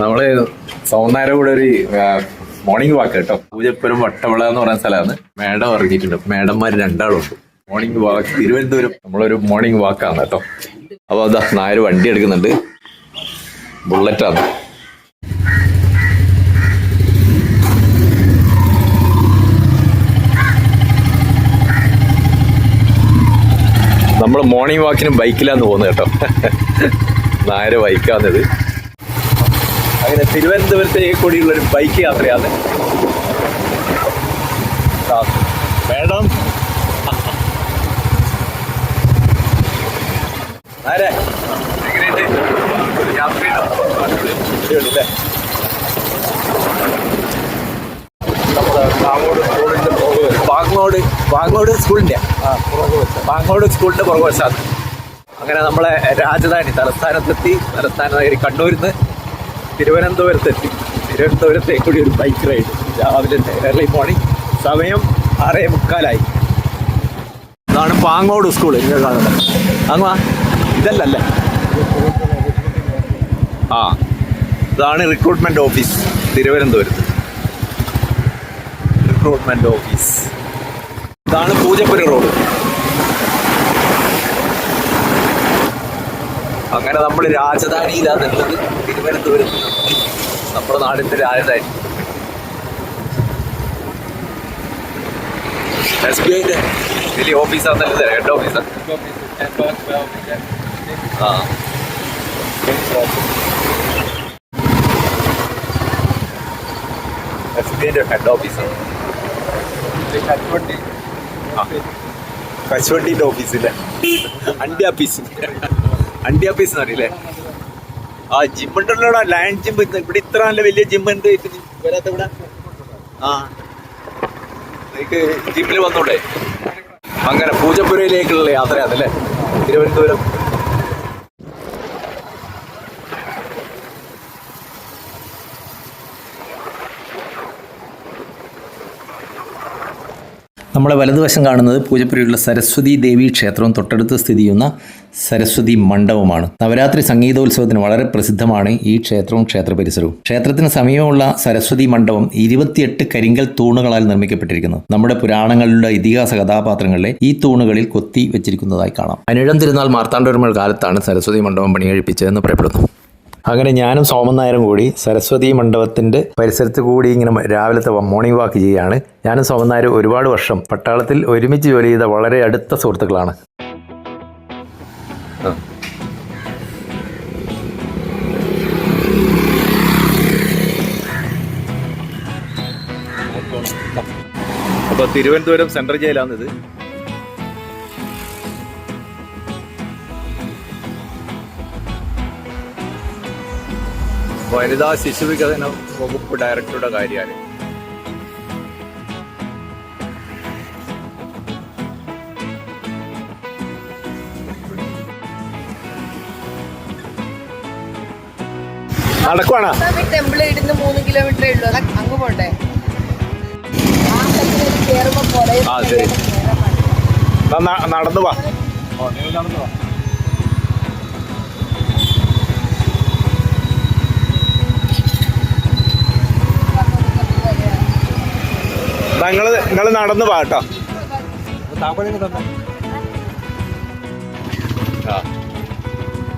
നമ്മൾ സൗന്ദര്യ കൂടെ ഒരു മോർണിംഗ് വാക്ക് കേട്ടോ. പൂജപ്പുരം വട്ടവിള എന്ന് പറയുന്ന സ്ഥലമാണ്. മേഡം ഇറങ്ങിയിട്ടുണ്ട്. മേഡംമാർ രണ്ടാളുണ്ട്. Morning walk Thiruvananthapuram. നമ്മളൊരു മോർണിംഗ് വാക്കാണ് കേട്ടോ. അപ്പൊ അതാ നായര് വണ്ടി എടുക്കുന്നുണ്ട്. ബുള്ളറ്റാണ് നമ്മൾ മോർണിംഗ് വാക്കിന് ബൈക്കിലാന്ന് പോകുന്നത് കേട്ടോ. നായര് ബൈക്കാന്നിത് അങ്ങനെ തിരുവനന്തപുരത്തേക്ക് കൂടിയുള്ള ഒരു ബൈക്ക് യാത്രയാണ്. മേഡം. ആരെ? പാങ്ങോട് പാങ്ങോട് സ്കൂളിന്റെ പാങ്ങോട് സ്കൂളിന്റെ? പുറകുവശാണ് അങ്ങനെ നമ്മളെ രാജധാനി തലസ്ഥാനത്തെത്തി. തലസ്ഥാന നഗരി കണ്ണൂരിൽ നിന്ന് തിരുവനന്തപുരത്തെത്തി തിരുവനന്തപുരത്തേക്ക് കൂടി ഒരു ബൈക്ക് റൈഡ് രാവിലെ ഏർലി മോർണിംഗ് സമയം ആറേ മുക്കാലായി. ഇതാണ് പാങ്ങോട് സ്കൂൾ നിങ്ങൾ കാണുന്നത്. അങ്ങ് ഇതല്ലല്ലേ? ആ. ഇതാണ് റിക്രൂട്ട്മെന്റ് ഓഫീസ് തിരുവനന്തപുരത്ത്. റിക്രൂട്ട്മെന്റ് ഓഫീസ് ഇതാണ് പൂജപ്പുര റോഡ് അങ്ങനെ നമ്മൾ രാജധാനിയിലാണ് ഉള്ളത് തിരുവനന്തപുരത്ത് നമ്മുടെ നാടിന്റെ രാജധാനി. എസ് ബി ഐന്റെ വലിയ ഓഫീസാന്നല്ലേ ഹെഡ് ഓഫീസാ? എസ് ബി ഐന്റെ ഹെഡ് ഓഫീസാണ് കശുവണ്ടിന്റെ ഓഫീസില്ലേ അണ്ടി ആഫീസ് അണ്ടി പീസ് എന്ന് അറിയില്ലേ ആ ജിം ഉണ്ടല്ലോടാ ലയൺ ജിം ഇവിടെ ഇത്ര നല്ല വലിയ ജിം ഇത് വരാത്ത ഇവിടെ? ആ. ജിമ്മിൽ വന്നോണ്ടേ അങ്ങനെ പൂജപ്പുരയിലേക്കുള്ള യാത്രയാണല്ലേ തിരുവനന്തപുരം. നമ്മളെ വലതുവശം കാണുന്നത് പൂജപ്പുരയുള്ള സരസ്വതി ദേവി ക്ഷേത്രവും തൊട്ടടുത്ത് സ്ഥിതി ചെയ്യുന്ന സരസ്വതി മണ്ഡപമാണ് നവരാത്രി സംഗീതോത്സവത്തിന് വളരെ പ്രസിദ്ധമാണ് ഈ ക്ഷേത്രവും ക്ഷേത്ര പരിസരവും ക്ഷേത്രത്തിന് സമീപമുള്ള സരസ്വതി മണ്ഡപം ഇരുപത്തിയെട്ട് കരിങ്കൽ തൂണുകളാൽ നിർമ്മിക്കപ്പെട്ടിരിക്കുന്നു. നമ്മുടെ പുരാണങ്ങളുടെ ഇതിഹാസ കഥാപാത്രങ്ങളിലെ ഈ തൂണുകളിൽ കൊത്തി വെച്ചിരിക്കുന്നതായി കാണാം. അനിഴം തിരുനാൾ മാർത്താണ്ഡവർമ്മ കാലത്താണ് സരസ്വതി മണ്ഡപം പണികഴിപ്പിച്ചതെന്ന് പറയപ്പെടുന്നു. അങ്ങനെ ഞാനും സോമൻ നായരും കൂടി സരസ്വതി മണ്ഡപത്തിന്റെ പരിസരത്ത് കൂടി ഇങ്ങനെ രാവിലത്തെ മോർണിംഗ് വാക്ക് ചെയ്യുകയാണ്. ഞാനും സോമൻ നായർ ഒരുപാട് വർഷം പട്ടാളത്തിൽ ഒരുമിച്ച് ജോലി ചെയ്ത വളരെ അടുത്ത സുഹൃത്തുക്കളാണ്. അപ്പോൾ തിരുവനന്തപുരം സെൻട്രൽ ജയിലാണിത്. വനിതാ ശിശു വികസന വകുപ്പ് ഡയറക്ടറുടെ കാര്യാലയം. നടക്കുവാണോ? ടെമ്പിൾ ഇടുന്ന മൂന്ന് കിലോമീറ്റർ ഉള്ളൂ. അങ്ങ് പോണ്ടേ? നടന്നു വാ. നടന്നു വാ. നിങ്ങൾ നിങ്ങൾ നടന്നു പാട്ടോ.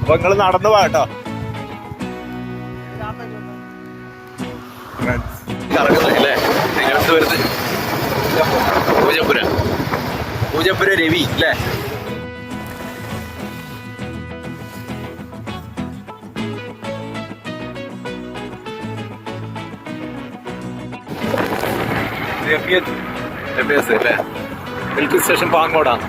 അപ്പൊ നിങ്ങൾ നടന്നു പാട്ടോ വരുന്നത് പൂജപ്പുര. പൂജപ്പുര രവി അല്ലേ? അല്ലേ മിൽക്ക് സ്റ്റേഷൻ പാങ്ങോടാണ്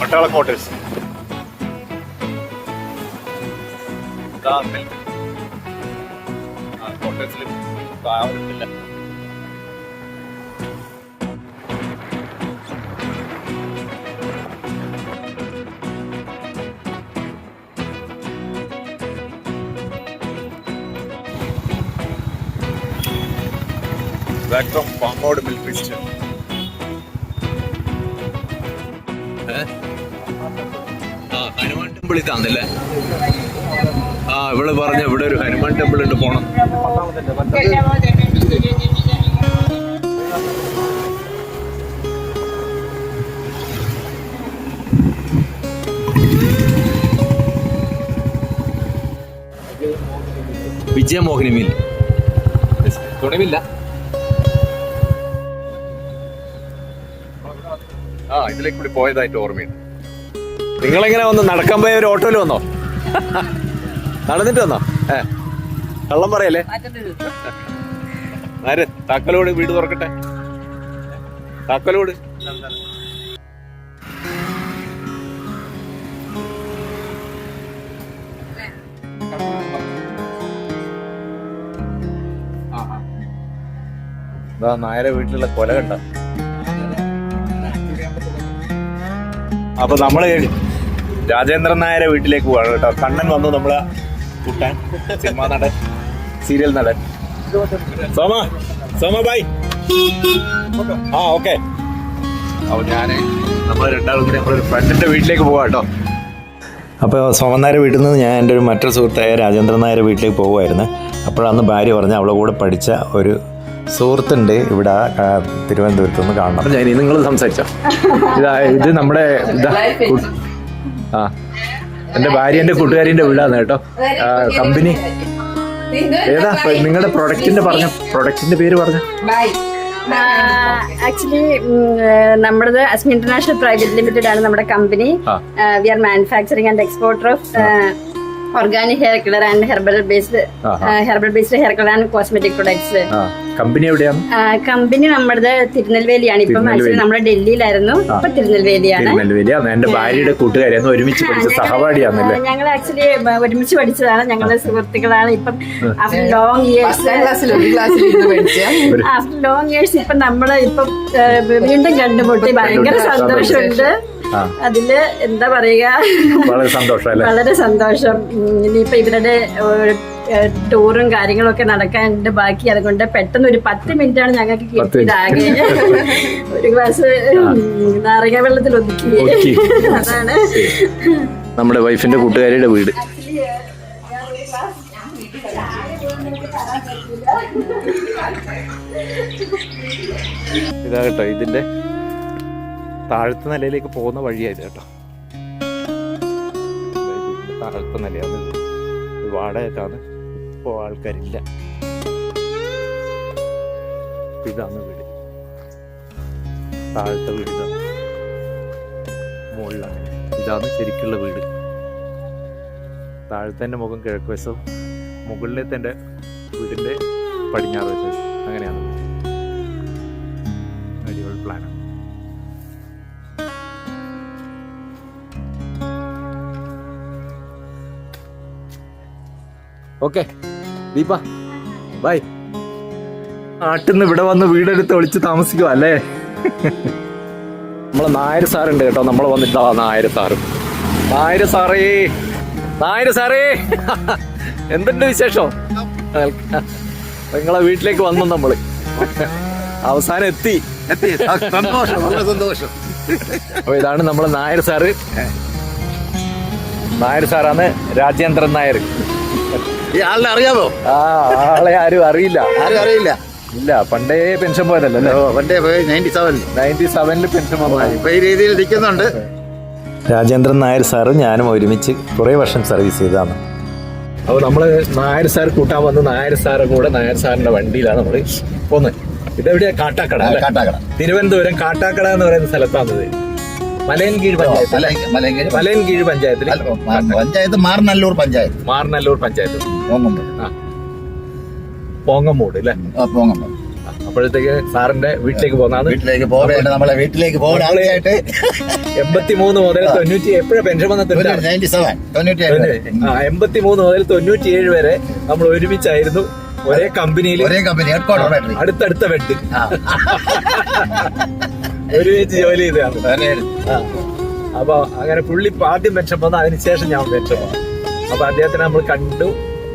പട്ടാള കോട്ടേഴ്സ് ഇതാ മിൽക്ക് കോട്ടേഴ്സിൽ ഫ്രം Milk Stand. ആ ഹനുമാൻ ടെമ്പിൾ ഇതാന്നല്ലേ? ആ ഇവിടെ പറഞ്ഞ ഇവിടെ ഒരു ഹനുമാൻ ടെമ്പിൾ ഉണ്ട് പോണം. വിജയമോഹിനി മീൻ തുണിമില്ല ഇതിലേക്ക് കൂടി പോയതായിട്ട് ഓർമ്മയുണ്ട്. നിങ്ങളെങ്ങനെ വന്നു നടക്കാൻ പോയ ഒരു ഓട്ടോയിൽ വന്നോ? നടന്നിട്ട് വന്നോ? ഏ കള്ളം പറയല്ലേ? ആര് താക്കലോട് വീട് തുറക്കട്ടെ. താക്കലോട്. നായരെ വീട്ടിലുള്ള കൊല കണ്ട? അപ്പൊ നമ്മൾ രാജേന്ദ്രൻ നായരെ വീട്ടിലേക്ക് പോവാണ് കേട്ടോ. കണ്ണൻ വന്നു നമ്മളെ കുട്ടാൻ. സിനിമാ നടൻ സീരിയൽ നടൻ. സോമ സോമ ബൈ ആ ഓക്കെ അപ്പൊ ഞാൻ നമ്മൾ രണ്ടാളും കൂടി നമ്മളൊരു ഫ്രണ്ടിന്റെ വീട്ടിലേക്ക് പോവാ കേട്ടോ. അപ്പോൾ സോമൻ നായരെ വീട്ടിൽ നിന്ന് ഞാൻ എന്റെ ഒരു മറ്റൊരു സുഹൃത്തായ രാജേന്ദ്രൻ നായരെ വീട്ടിലേക്ക് പോകുമായിരുന്നു അപ്പോഴന്ന് ഭാര്യ പറഞ്ഞ അവളെ കൂടെ പഠിച്ച ഒരു സുഹൃത്തുണ്ട് ഇവിടെ തിരുവനന്തപുരത്ത് നിന്ന് കാണണം. നിങ്ങൾ സംസാരിച്ചോ? ഇതാ ഇത് നമ്മുടെ ആ എന്റെ ആ എന്റെ കൂട്ടുകാരിന്റെ വീടാണ് കേട്ടോ. കമ്പനി. ഏതാ? നിങ്ങളുടെ പ്രൊഡക്റ്റിന്റെ പറഞ്ഞ പ്രൊഡക്റ്റിന്റെ പേര് പറഞ്ഞ. ആക്ച്വലി നമ്മുടേത് അസ്മി ഇന്റർനാഷണൽ പ്രൈവറ്റ് ലിമിറ്റഡ് ആണ് നമ്മുടെ company. We are manufacturing and exporter of organic hair colour and herbal based herbal based hair colour and cosmetic products company എവിടെയാണ് കമ്പനി നമ്മുടെ തിരുനെൽവേലിയാണ്. ഇപ്പം ആക്ച്വലി നമ്മുടെ ഡൽഹിയിലായിരുന്നു. ഇപ്പൊ തിരുനെൽവേലിയാണ്. തിരുനെൽവേലിയാണ് എന്റെ ഭാര്യയുടെ കൂട്ടുകാരിയാണ് ഒരുമിച്ച് പഠിച്ച സഹപാഠിയാന്നല്ലേ? ഞങ്ങൾ ആക്ച്വലി ഒരുമിച്ച് പഠിച്ചതാണ്. ഞങ്ങളുടെ സുഹൃത്തുക്കളാണ് ഇപ്പം after long years after long years ഇപ്പൊ നമ്മൾ ഇപ്പം വീണ്ടും കണ്ടുമുട്ടി. ഭയങ്കര സന്തോഷമുണ്ട്. അതിൽ എന്താ പറയുക? വളരെ സന്തോഷം അല്ലേ വളരെ സന്തോഷം. ഇനിയിപ്പോ ഇവരുടെ ടൂറും കാര്യങ്ങളൊക്കെ നടക്കാനുണ്ട്. ബാക്കി അതുകൊണ്ട് പെട്ടെന്ന് ഒരു പത്ത് മിനിറ്റ് ആണ് ഞങ്ങൾക്ക് കിട്ടിയതാകെ. ഒരു ഗ്ലാസ് നാരങ്ങ വെള്ളത്തിൽ ഒതുക്കി. അതാണ്. നമ്മുടെ വൈഫിന്റെ കൂട്ടുകാരിയുടെ വീട്. ഇതാകട്ടോ ഇതിന്റെ താഴത്തെ നിലയിലേക്ക് പോകുന്ന വഴിയായത് കേട്ടോ. താഴത്തെ നിലയാണ് വാടകയ്ക്കാണ്. ഇപ്പോൾ ആൾക്കാരില്ല. ഇതാണ് വീട്. താഴത്തെ വീട് മുകളിലാണ്. ഇതാണ് ശരിക്കുള്ള വീട്. താഴത്തെ മുഖം കിഴക്ക് വശവും മുകളിലത്തെ എന്റെ വീടിന്റെ പടിഞ്ഞാറ് വശം അങ്ങനെയാണ്. അടിപൊളി പ്ലാനാണ് ഓക്കെ. ദീപ ബൈ. നാട്ടിൽ നിന്ന് ഇവിടെ വന്ന് വീടെടുത്ത് ഒളിച്ച് താമസിക്കുക അല്ലേ? നമ്മളെ നായർ സാറുണ്ട് കേട്ടോ നമ്മൾ വന്നിട്ടാ നായർ സാറ്. നായർ സാറേ നായർ സാറേ. എന്തുണ്ട് വിശേഷം? നിങ്ങളെ വീട്ടിലേക്ക് വന്നു നമ്മൾ. അവസാനം എത്തി. എത്തി സന്തോഷം വളരെ സന്തോഷം. അപ്പൊ ഇതാണ് നമ്മളെ നായർ സാറ്. നായർ സാറാണ് രാജേന്ദ്രൻ നായർ ഈ ആളിനെ അറിയാമോ ആ ആളെ ആരും അറിയില്ല. ആരും അറിയില്ല. ഇല്ല പണ്ടേ പെൻഷൻ പോയതല്ലേ പണ്ടേ പോയി നയന്റി സെവനിൽ നയന്റി സെവനിൽ പെൻഷൻ ഇപ്പൊ ഈ രീതിയിൽ നിൽക്കുന്നുണ്ട്. രാജേന്ദ്രൻ നായർ സാറ് ഞാനും ഒരുമിച്ച് കുറേ വർഷം സർവീസ് ചെയ്തതാണ്. അപ്പൊ നമ്മൾ നായർ സാർ കൂട്ടാൻ വന്ന് നായർ സാറ് കൂടെ നായർ സാറിന്റെ വണ്ടിയിലാണ് നമ്മൾ പോകുന്നത് ഇതെവിടെയാ? കാട്ടാക്കട? കാട്ടാക്കട. തിരുവനന്തപുരം കാട്ടാക്കട എന്ന് പറയുന്ന സ്ഥലത്താണത്. മലയൻകീഴ് പഞ്ചായത്ത്? മലയങ്കരി മലയൻകീഴ് പഞ്ചായത്തിൽ. പഞ്ചായത്ത് മാർനല്ലൂർ പഞ്ചായത്ത്. മാർനല്ലൂർ പഞ്ചായത്ത്. പോങ്ങമ്പ് അല്ലെ അല്ലേ? ആ, അപ്പോഴത്തേക്ക് സാറിന്റെ വീട്ടിലേക്ക് പോകുന്നതാണ്. വീട്ടിലേക്ക് പോകേണ്ട നമ്മളെ വീട്ടിലേക്ക് പോകാനായിട്ട് എൺപത്തി മൂന്ന് മുതൽ തൊണ്ണൂറ്റി എപ്പോഴാണ് പെൻഷൻ വന്നത് തൊണ്ണൂറ്റി നയന്റി സെവൻ തൊണ്ണൂറ്റി ഏഴ് ആ എൺപത്തി മൂന്ന് മുതൽ തൊണ്ണൂറ്റി ഏഴ് വരെ നമ്മൾ ഒരുമിച്ചായിരുന്നു ഒരേ കമ്പനിയിൽ ഒരേ കമ്പനി അടുത്തടുത്ത ക്വാർട്ടർ ബെഡ് ഒരുമിച്ച് ജോലി ചെയ്തതാണ്. അപ്പൊ അങ്ങനെ പുള്ളി ആദ്യം വന്നു അതിനുശേഷം ഞാൻ വന്നു. അപ്പൊ അദ്ദേഹത്തിനെ നമ്മൾ കണ്ടു.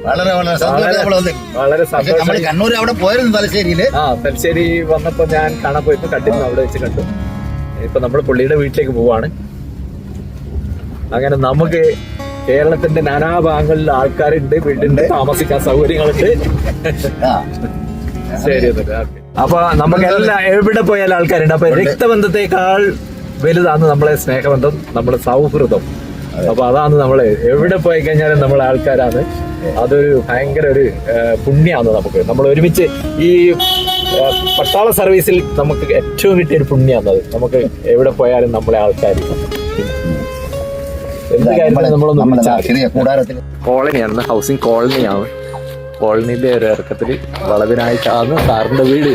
വളരെ വളരെ സന്തോഷം വളരെ സന്തോഷം കണ്ണൂർ അവിടെ പോയിരുന്നു തലശ്ശേരിയിൽ. ആ തലശ്ശേരി വന്നപ്പോ ഞാൻ കാണാൻ പോയപ്പോ കണ്ടിരുന്നു അവിടെ വെച്ച് കണ്ടു. ഇപ്പൊ നമ്മൾ പുള്ളിയുടെ വീട്ടിലേക്ക് പോവാണ്. അങ്ങനെ നമുക്ക് കേരളത്തിന്റെ നാനാഭാഗങ്ങളിൽ ആൾക്കാരുണ്ട് വീടുണ്ട് താമസിക്കാൻ സൗകര്യങ്ങളുണ്ട്. ശരി ഓക്കേ. അപ്പൊ നമുക്ക് എല്ലാ എവിടെ പോയാലും ആൾക്കാരുണ്ട്. അപ്പൊ രക്തബന്ധത്തെക്കാൾ വലുതാണ് നമ്മളെ സ്നേഹബന്ധം നമ്മുടെ സൗഹൃദം. അപ്പൊ അതാണ് നമ്മൾ എവിടെ പോയി കഴിഞ്ഞാലും നമ്മളെ ആൾക്കാരാണ്. അതൊരു ഭയങ്കര ഒരു പുണ്യമാണ് പുണ്യാണ് നമുക്ക്. നമ്മൾ ഒരുമിച്ച് ഈ പട്ടാള സർവീസിൽ നമുക്ക് ഏറ്റവും കിട്ടിയ ഒരു പുണ്യാണ് അത്. നമുക്ക് എവിടെ പോയാലും നമ്മളെ ആൾക്കാർ എന്ത് കാര്യത്തിനും നമ്മളൊന്നും കോളനിയാണ് ഹൗസിംഗ് കോളനിയാണ്. കോളനിയിലെ ഒരു ഇറക്കത്തിൽ ചാന്ന് സാറിന്റെ വീട്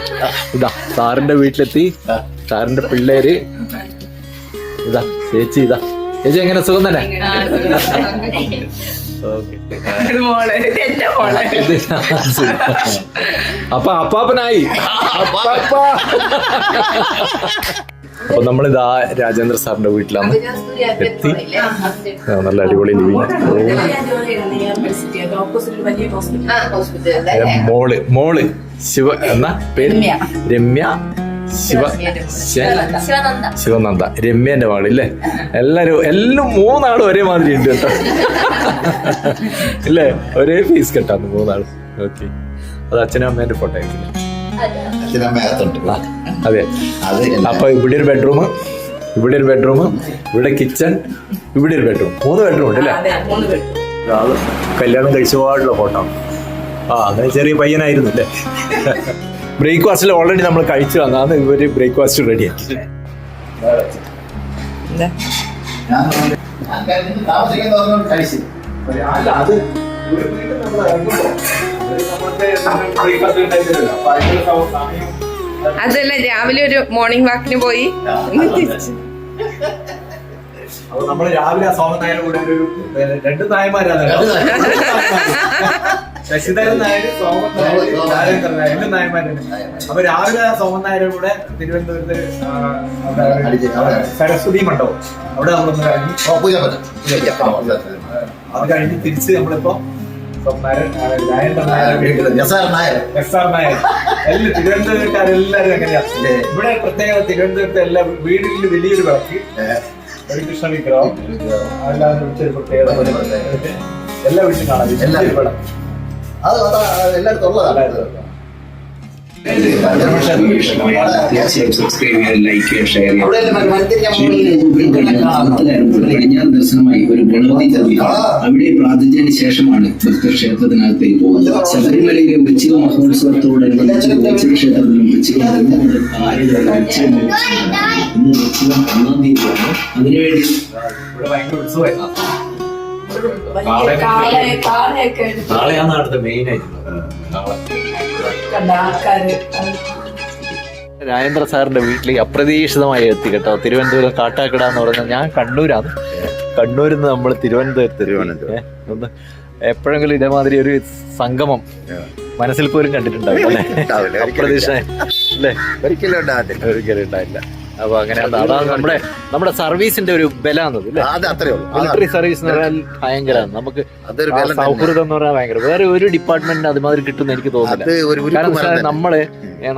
ഇതാ സാറിന്റെ വീട്ടിലെത്തി. സാറിന്റെ പിള്ളേര് ഇതാ ചേച്ചി ഇതാ. ചേച്ചി എങ്ങനെ? സുഖം തന്നെ? അപ്പൊ അപ്പാപ്പനായി. അപ്പാപ്പ. അപ്പൊ നമ്മളിതാ രാജേന്ദ്ര സാറിന്റെ വീട്ടിലാണ് എത്തി. നല്ല അടിപൊളി ലിവിങ് മോൾ മോൾ ശിവ എന്ന പേര് രമ്യ. ശിവ ശിവനന്ദ. രമ്യന്റെ മകൾ ഇല്ലേ എല്ലാരും എല്ലാം മൂന്നാളും ഒരേ മാതിരി ഉണ്ട് കേട്ടോ. ഇല്ലേ? ഒരേ ഫീസ് കെട്ടാന്ന് മൂന്നാളും. ഓക്കെ അത് അച്ഛനും അമ്മേന്റെ ഫോട്ടോ ആയിരിക്കില്ല? അച്ഛനമ്മ അതെ. അത് അപ്പൊ ഇവിടെ ഒരു ബെഡ്റൂം ഇവിടെ ഒരു ബെഡ്റൂം ഇവിടെ കിച്ചൺ ഇവിടെ ഒരു ബെഡ്റൂം മൂന്ന് ബെഡ്റൂം ഉണ്ട് അല്ലേ? കല്യാണം കല്യാണം കഴിച്ചപാടുള്ള ഫോട്ടോ. ആ അങ്ങനെ ചെറിയ പയ്യനായിരുന്നു അല്ലേ? ബ്രേക്ക്ഫാസ്റ്റിൽ ഓൾറെഡി നമ്മൾ കഴിച്ചു വന്നാണ് ഇവർ ബ്രേക്ക്ഫാസ്റ്റ് റെഡിയാക്കി അത് അതല്ല രാവിലെ ഒരു മോർണിംഗ് വാക്കിന് പോയി. നമ്മൾ രാവിലെ ആ സോമൻ കൂടെ ഒരു രണ്ട് നായന്മാരാണ് ശശിധരൻ നായർ സോമൻ നായര് രാജേന്ദ്രൻ നായർ രണ്ട് നായന്മാരുണ്ട്. അപ്പൊ രാവിലെ സോമൻ നായർ കൂടെ തിരുവനന്തപുരത്ത്. സരസ്വതി മണ്ഡപം. അവിടെ നമ്മളൊന്ന് കഴിഞ്ഞു അത് കഴിഞ്ഞ് തിരിച്ച് നമ്മളിപ്പോ Soman Nair Nair Rajendran Nair. S R Nair. എല്ലാ തിരുവനന്തപുരക്കാരെല്ലാരും അങ്ങനെയാണ് ഇവിടെ പ്രത്യേകത തിരുവനന്തപുരത്തെ എല്ലാ വീടിൽ വലിയൊരു വിളക്ക് ഒരു കൃഷ്ണ വിഗ്രഹം. അല്ലാതെ വിളിച്ചൊരു പ്രത്യേകത. എല്ലാ വീട്ടിലും കാണാം. എല്ലാ വിളക്ക്. അത് അതാ എല്ലായിടത്തും ഉള്ളതാണ്. സബ്സ്ക്രൈബ് ലൈക്ക് ചെയ്യുക ഷെയർ ദർശനമായി ഒരു ഗണപതി അവിടെ പ്രാർത്ഥിച്ചതിന് ശേഷമാണ് ഭക്തർ ക്ഷേത്രത്തിനകത്തേക്ക് പോകുന്നത് ശബരിമലയിലെ വൃശ്ചിക മഹോത്സവത്തോടനുബന്ധിച്ച് വൃശ്ചിക ക്ഷേത്രത്തിലും വൃശ്ചിക അതിനുവേണ്ടി ഉത്സവമായിരുന്നു മെയിൻ രാജേന്ദ്ര സാറിന്റെ വീട്ടിലേക്ക് അപ്രതീക്ഷിതമായി എത്തി കേട്ടോ. തിരുവനന്തപുരം കാട്ടാക്കട എന്ന് പറഞ്ഞാൽ ഞാൻ കണ്ണൂരാണ്. കണ്ണൂരിൽ നിന്ന് നമ്മൾ തിരുവനന്തപുരത്ത് തിരുവനന്തപുരം. ഒന്ന് എപ്പോഴെങ്കിലും ഇതേമാതിരി ഒരു സംഗമം മനസ്സിൽ പോലും കണ്ടിട്ടുണ്ടാവില്ല. അല്ലേ ഉണ്ടാവില്ല, ഒരിക്കലും അപ്രതീക്ഷ അല്ലേ? ഒരിക്കലും ഉണ്ടാകത്തില്ല. ഒരിക്കലും ഉണ്ടായില്ല അപ്പൊ അങ്ങനെ അതാണ് നമ്മുടെ നമ്മുടെ സർവീസിന്റെ ഒരു ബല എന്നത് മിലിറ്ററി സർവീസ് എന്ന് പറഞ്ഞാൽ ഭയങ്കരമാണ്. നമുക്ക്. സൗഹൃദം എന്ന് പറഞ്ഞാൽ ഭയങ്കര. വേറെ ഒരു ഡിപ്പാർട്ട്മെന്റിന് അതുമാതിരി കിട്ടുന്ന എനിക്ക് അത് തോന്നുന്നില്ല കാരണം. നമ്മൾ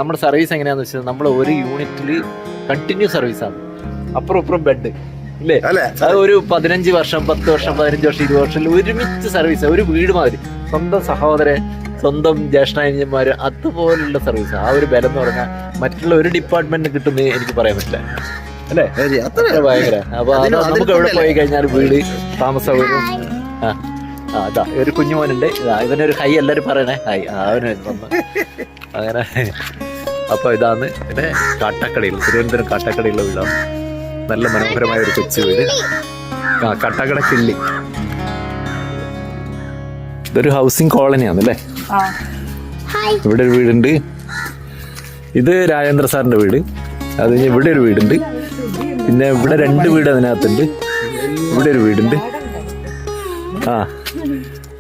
നമ്മുടെ സർവീസ് എങ്ങനെയാന്ന് വെച്ചാൽ നമ്മൾ ഒരു യൂണിറ്റിൽ കണ്ടിന്യൂ സർവീസാണ് അപ്പുറം ഇപ്പുറം ബെഡ് ഇല്ലേ? അത് ഒരു പതിനഞ്ച് വർഷം പത്ത് വർഷം പതിനഞ്ച് വർഷം ഇരുപത് വർഷം ഒരുമിച്ച് സർവീസ് ഒരു വീട് മാതിരി. സ്വന്തം സഹോദരൻ സ്വന്തം ജ്യേഷ്ഠാന്യന്മാര് അതുപോലുള്ള സർവീസ് ആ. ഒരു ബലം എന്ന് പറഞ്ഞാൽ മറ്റുള്ള ഒരു ഡിപ്പാർട്ട്മെന്റിന് കിട്ടുന്ന എനിക്ക് പറയാൻ പറ്റില്ല. അല്ലേ? അത്രേ ഭയങ്കര. അപ്പൊ നമുക്ക് എവിടെ പോയി കഴിഞ്ഞാൽ വീട് താമസ ആ അതാ ഒരു കുഞ്ഞുമോനുണ്ട്. ഇവനൊരു ഹൈ എല്ലാരും പറയണേ. ഹൈ അവന് അങ്ങനെ. അപ്പൊ ഇതാണ് പിന്നെ കാട്ടാക്കടയിൽ തിരുവനന്തപുരം കാട്ടാക്കടയിലുള്ള വീടാണ് നല്ല മനോഹരമായ ഒരു കൊച്ചു വീട്. ആ കട്ടക്കട കിള്ളി. ഇതൊരു ഹൗസിംഗ് കോളനിയാണ് അല്ലേ ഇവിടെ ഒരു വീടുണ്ട്. ഇത് രാജേന്ദ്ര സാറിന്റെ വീട്. അത് കഴിഞ്ഞ് ഇവിടെ ഒരു വീടുണ്ട്. പിന്നെ ഇവിടെ രണ്ട് വീട് അതിനകത്തുണ്ട്. ഇവിടെ ഒരു വീടുണ്ട്. ആ.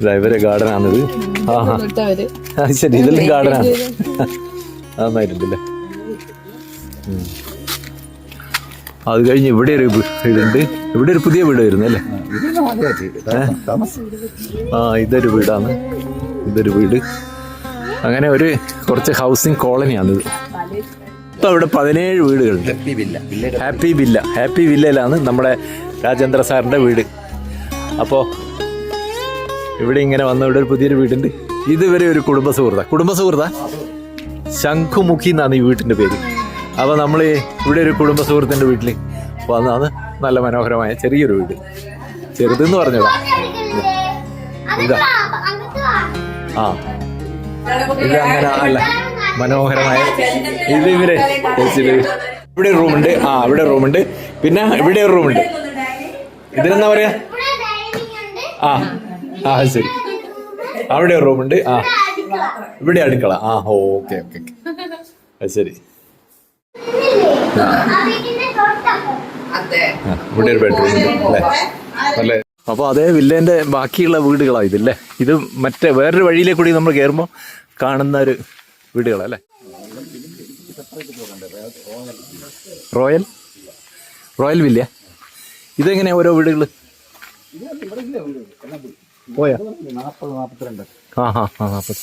ഇതാ ഇവരെ ഗാർഡനാണിത് ആ. ആ ശരി ഇതെല്ലാം ഗാർഡനാണ് നന്നായിട്ടുണ്ടല്ലേ. അത് കഴിഞ്ഞ് ഇവിടെ ഒരു വീടുണ്ട് ഇവിടെ ഒരു പുതിയ വീട് വരുന്നല്ലേ? ആ ഇതൊരു വീടാണ്. ഇതൊരു വീട്. അങ്ങനെ ഒരു കുറച്ച് ഹൗസിംഗ് കോളനിയാണിത് ഇപ്പൊ ഇവിടെ പതിനേഴ് വീടുകളുണ്ട്. ഹാപ്പി വില്ല ഹാപ്പി വില്ലയിലാണ് നമ്മുടെ രാജേന്ദ്ര സാറിന്റെ വീട്. അപ്പോൾ ഇവിടെ ഇങ്ങനെ വന്ന ഇവിടെ ഒരു പുതിയൊരു വീടുണ്ട്. ഇതുവരെ ഒരു കുടുംബ സുഹൃത്ത കുടുംബ സുഹൃത്ത ശംഖുമുഖി എന്നാണ് ഈ വീട്ടിന്റെ പേര്. അപ്പോൾ നമ്മൾ ഇവിടെ ഒരു കുടുംബ സുഹൃത്തിന്റെ വീട്ടിൽ വന്നതാണ് നല്ല മനോഹരമായ ചെറിയൊരു വീട്. ചെറുതെന്ന് പറഞ്ഞോളാം ഇതാ. ആ. ഇത് അങ്ങനെ അല്ല മനോഹരമായ ഇത് ഇവരെ ഇവിടെ റൂമുണ്ട്. ആ ഇവിടെ റൂമുണ്ട്. പിന്നെ ഇവിടെ ഒരു റൂമുണ്ട്. ഇതിനെന്താ പറയാ? ആ ആ ശരി. അവിടെ ഒരു റൂമുണ്ട്. ആ. ഇവിടെ അടുക്കള. ആ ഓക്കെ ഓക്കെ അത് ശരി. ഇവിടെ ഒരു ബെഡ്റൂം ഉണ്ട് അല്ലേ? അല്ലേ അപ്പോൾ അതേ വില്ലേന്റെ ബാക്കിയുള്ള വീടുകളാണ് ഇതല്ലേ? ഇത് മറ്റേ വേറൊരു വഴിയിലെ കൂടി നമ്മൾ കയറുമ്പോൾ കാണുന്ന ഒരു വീടുകളല്ലേ റോയൽ? Royal villa. ഇതെങ്ങനെയാ ഓരോ വീടുകൾ പോയാ? ആ ഹാ ആ നാൽപ്പത്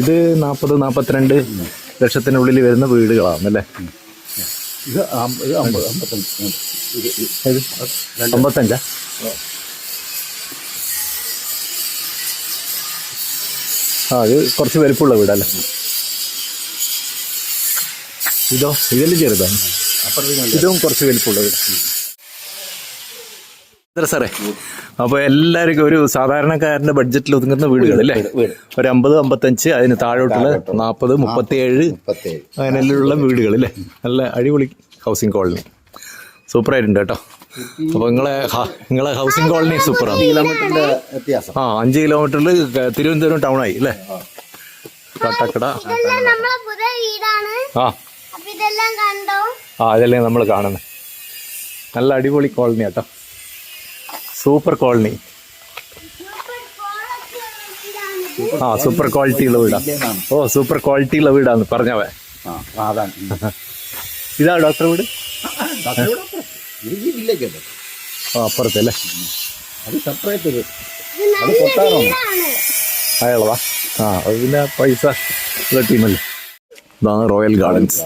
ഇത് നാൽപ്പത് നാൽപ്പത്തിരണ്ട് ലക്ഷത്തിനുള്ളിൽ വരുന്ന വീടുകളാണല്ലേ? ഏത്? അമ്പത്തഞ്ചാ. ആ ഇത് കുറച്ച് വലിപ്പമുള്ള വീടല്ലേ? ഇതോ ഇതെല്ലാം ചെറുതാണ്. ഇതും കുറച്ച് വലിപ്പമുള്ള വീട്. സാറേ. അപ്പൊ എല്ലാവർക്കും ഒരു സാധാരണക്കാരന്റെ ബഡ്ജറ്റിൽ ഒതുങ്ങുന്ന വീടുകൾ അല്ലേ? ഒരു അമ്പത് അമ്പത്തഞ്ച് അതിന് താഴോട്ടുള്ള നാൽപ്പത് മുപ്പത്തിയേഴ് മുപ്പത്തേഴ് അങ്ങനെയുള്ള വീടുകൾ അല്ലേ? നല്ല അടിപൊളി ഹൗസിംഗ് കോളനി സൂപ്പർ ആയിട്ടുണ്ട് കേട്ടോ. അപ്പൊ നിങ്ങളെ നിങ്ങളെ ഹൗസിംഗ് കോളനി സൂപ്പറാണ് ആ അഞ്ച് കിലോമീറ്ററിൽ തിരുവനന്തപുരം ടൗൺ ആയി അല്ലേ? കട്ടക്കട. ഇതെല്ലാം ആ. ഇതെല്ലാം ആ അതല്ലേ നമ്മൾ കാണുന്നത്. നല്ല അടിപൊളി കോളനി കേട്ടോ. Super colony. ക്വാളിറ്റി ആ സൂപ്പർ ക്വാളിറ്റി ഉള്ള വീടാ. ഓ സൂപ്പർ ക്വാളിറ്റി ഉള്ള വീടാന്ന് പറഞ്ഞവേ ഇതാ ഡോക്ടർ വീട്? ആ അപ്പുറത്തല്ലേ അത് സെപ്പറേറ്റ് അത് അയാളവാ ആ അത് പിന്നെ പൈസ ടീമല്ലേ? ഇതാണ് റോയൽ ഗാർഡൻസ്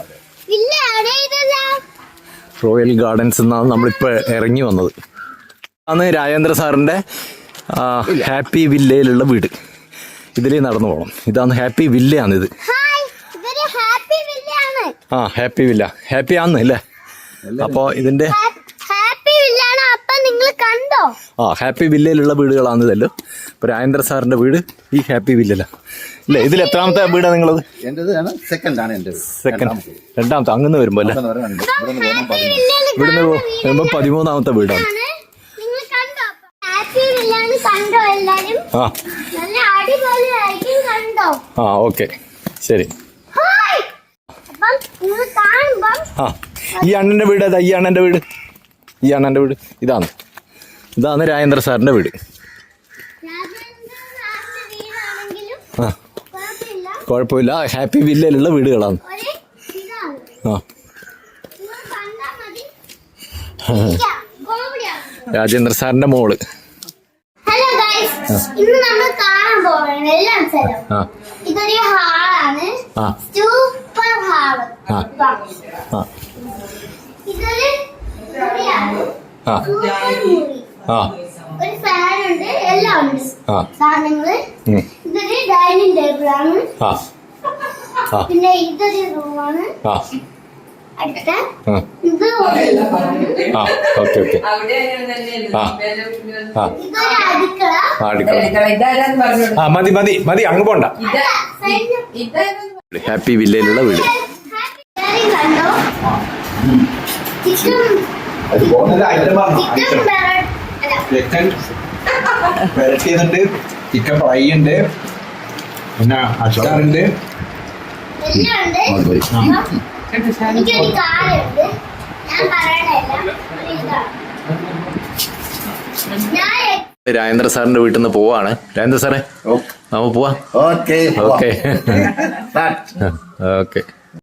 റോയൽ ഗാർഡൻസ് എന്നാണ് നമ്മളിപ്പോൾ ഇറങ്ങി വന്നത്. ആണ് രാജേന്ദ്ര സാറിന്റെ ഹാപ്പി വില്ലയിലുള്ള വീട്. ഇതിലേ നടന്നു പോകണം ഇതാണ് ഹാപ്പി വില്ലയാണിത്. ആ ഹാപ്പി വില്ല. ഹാപ്പി ആണ് അല്ലേ അപ്പോൾ ഇതിന്റെ ഹാപ്പി വില്ലാണ് അപ്പൊ നിങ്ങൾ കണ്ടോ? ആ ഹാപ്പി വില്ലയിലുള്ള വീടുകളാണ് ഇതല്ലോ ഇപ്പൊ രാജേന്ദ്ര സാറിന്റെ വീട് ഈ ഹാപ്പി വില്ലല്ല അല്ലേ ഇതിൽ എത്രാമത്തെ വീടാണ് നിങ്ങളത്? സെക്കൻഡ് ആണ്. എന്റെ സെക്കൻഡ് രണ്ടാമത്തെ. അങ്ങനെ വരുമ്പോൾ അല്ലേ? ഇവിടുന്ന് വരുമ്പോൾ പതിമൂന്നാമത്തെ വീടാണ് നിങ്ങൾ കണ്ടോ ഹാപ്പി വില്ലാണ് കണ്ടോ എല്ലാരും? ആ. നല്ല അടിപൊളിയായിരിക്കും കണ്ടോ? ആ ഓക്കെ. ശരി. ആ ഈ അണ്ണന്റെ വീട് അതാ ഈ അണ്ണന്റെ വീട്. ഈ അണ്ണന്റെ വീട്. ഇതാണ്. ഇതാണ് രാജേന്ദ്ര സാറിന്റെ വീട്. ആ. കുഴപ്പമില്ല. ഹാപ്പി വില്ലയിലുള്ള വീടുകളാണ്. ആ. രാജേന്ദ്ര സാറിന്റെ മോൾ. ഇന്ന് നമ്മൾ കാണാൻ പോകണം എല്ലാം സ്ഥലം ഇതൊരു ഹാളാണ്. Super hall. ഇതൊരു ഒരു ഫാൻ ഉണ്ട് എല്ലാം ഉണ്ട്. സാധനങ്ങൾ. ഇതൊരു ഡൈനിങ് ടേബിൾ ആണ് പിന്നെ ഇതൊരു റൂമാണ്. ആ. ആ ഓക്കെ ഓക്കെ. അടുക്കള? മതി മതി മതി അങ്ങ് പോണ്ട. ഹാപ്പി വില്ലയിലുള്ള വീട്. ചിക്കൻ ചിക്കൻ ബറ- അല്ല ചിക്കൻ വരട്ടിയതുണ്ട്. ചിക്കൻ ഫ്രൈ ഉണ്ട് പിന്നെ അച്ചാറുണ്ട്. എല്ലാം ഉണ്ട് എനിക്കൊരു കാറുണ്ട്. ഞാൻ പറയണല്ല ഇതാണ്. ഞാൻ രാജേന്ദ്ര സാറിന്റെ വീട്ടിൽ നിന്ന് പോവാണ്. രാജേന്ദ്ര സാറേ നമുക്ക് പോവാം. Okay okay. ഓക്കെ.